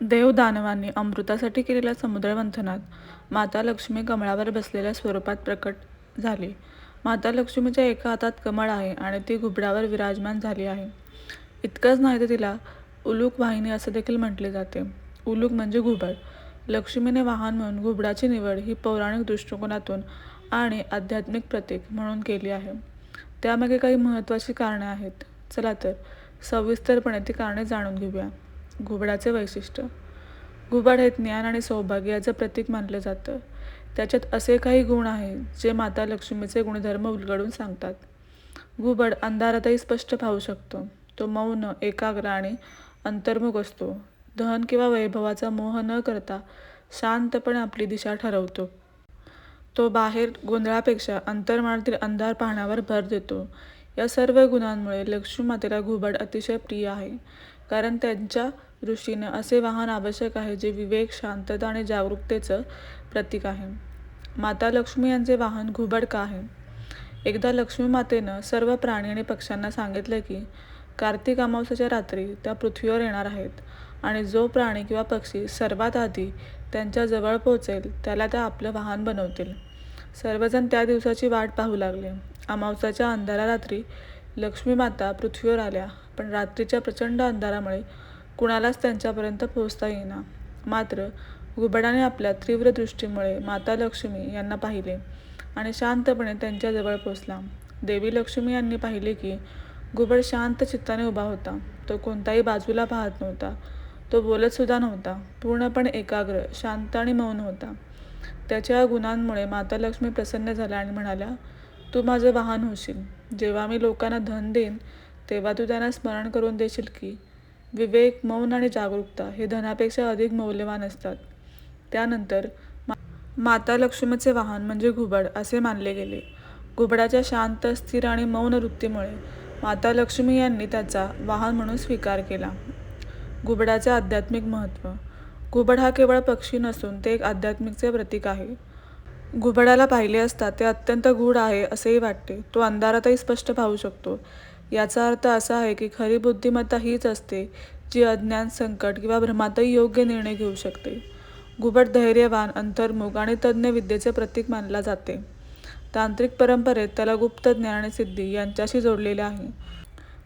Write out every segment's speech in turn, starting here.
देवदानवांनी अमृतासाठी केलेल्या समुद्रमंथनात माता लक्ष्मी कमळावर बसलेल्या स्वरूपात प्रकट झाली. माता लक्ष्मीच्या एका हातात कमळ आहे आणि ती घुबडावर विराजमान झाली आहे. इतकंच नाही तर तिला उलूक वाहिनी असं देखील म्हटले जाते. उलूक म्हणजे घुबड. लक्ष्मीने वाहन म्हणून घुबडाची निवड ही पौराणिक दृष्टिकोनातून आणि आध्यात्मिक प्रतीक म्हणून केली आहे. त्यामागे काही महत्त्वाची कारणे आहेत. चला तर सविस्तरपणे ती कारणे जाणून घेऊया. घुबडाचे वैशिष्ट्य घुबड हे ज्ञान आणि सौभाग्य याचं प्रतीक मानलं जातं. त्याच्यात असे काही गुण आहेत जे माता लक्ष्मीचे गुणधर्म उलगडून सांगतात. घुबड अंधारातही स्पष्ट पाहू शकतो. तो मौन, एकाग्र आणि अंतर्मुख असतो. धन किंवा वैभवाचा मोह न करता शांतपणे आपली दिशा ठरवतो. तो बाहेर गोंधळापेक्षा अंतर्मानातील अंधार पाहण्यावर भर देतो. या सर्व गुणांमुळे लक्ष्मी मातेला घुबड अतिशय प्रिय आहे. कारण त्यांच्या दृष्टीने असे वाहन आवश्यक आहे जे विवेक, शांतता आणि जागरूकतेचं प्रतीक आहे. माता लक्ष्मी यांचे वाहन घुबडका आहे? एकदा लक्ष्मी मातेनं सर्व प्राणी आणि पक्ष्यांना सांगितलं की कार्तिक अमावस्याच्या रात्री त्या पृथ्वीवर येणार आहेत आणि जो प्राणी किंवा पक्षी सर्वात आधी त्यांच्या जवळ पोहोचेल त्याला त्या आपलं वाहन बनवतील. सर्वजण त्या दिवसाची वाट पाहू लागले. अमावस्याच्या अंधारा रात्री लक्ष्मी माता पृथ्वीवर आल्या पण रात्रीच्या प्रचंड अंधारामुळे कुणालाच त्यांच्यापर्यंत पोहोचता येईना. मात्र घुबडाने आपल्या तीव्र दृष्टीमुळे माता लक्ष्मी यांना पाहिले आणि शांतपणे त्यांच्याजवळ पोचला पोहोचला. देवी लक्ष्मी यांनी पाहिले की घुबड शांत चित्ताने उभा होता. तो कोणताही बाजूला पाहत नव्हता. तो बोलत सुद्धा नव्हता. पूर्णपणे एकाग्र, शांत आणि मौन होता. त्याच्या गुणांमुळे माता लक्ष्मी प्रसन्न झाल्या आणि म्हणाल्या, तू माझं वाहन होशील. जेव्हा मी लोकांना धन देईन तेव्हा तू त्यांना स्मरण करून देशील की विवेक, मौन आणि जागरूकता हे धनापेक्षा अधिक मौल्यवान असतात. त्यानंतर माता लक्ष्मीचे वाहन म्हणजे घुबड असे मानले गेले. घुबडाच्या शांत, स्थिर आणि मौन वृत्तीमुळे माता लक्ष्मी यांनी त्याचा वाहन म्हणून स्वीकार केला. घुबडाचे आध्यात्मिक महत्त्व घुबड हा केवळ पक्षी नसून ते एक आध्यात्मिकचे प्रतीक आहे. घुबडाला पाहिले असता ते अत्यंत गूढ आहे असेही वाटते. तो अंधारातही स्पष्ट पाहू शकतो. याचा अर्थ असा आहे की खरी बुद्धिमत्ता हीच असते जी अज्ञान, संकट किंवा भ्रमातही योग्य निर्णय घेऊ शकते. घुबड धैर्यवान, अंतर्मुख आणि तज्ज्ञ विद्येचे प्रतीक मानला जाते. तांत्रिक परंपरेत त्याला गुप्त ज्ञान आणि सिद्धी यांच्याशी जोडलेले आहे.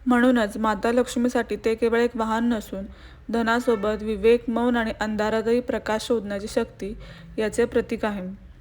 म्हणूनच माता लक्ष्मीसाठी ते केवळ एक वाहन नसून धनासोबत विवेक, मौन आणि अंधारातही प्रकाश शोधण्याची शक्ती याचे प्रतीक आहे.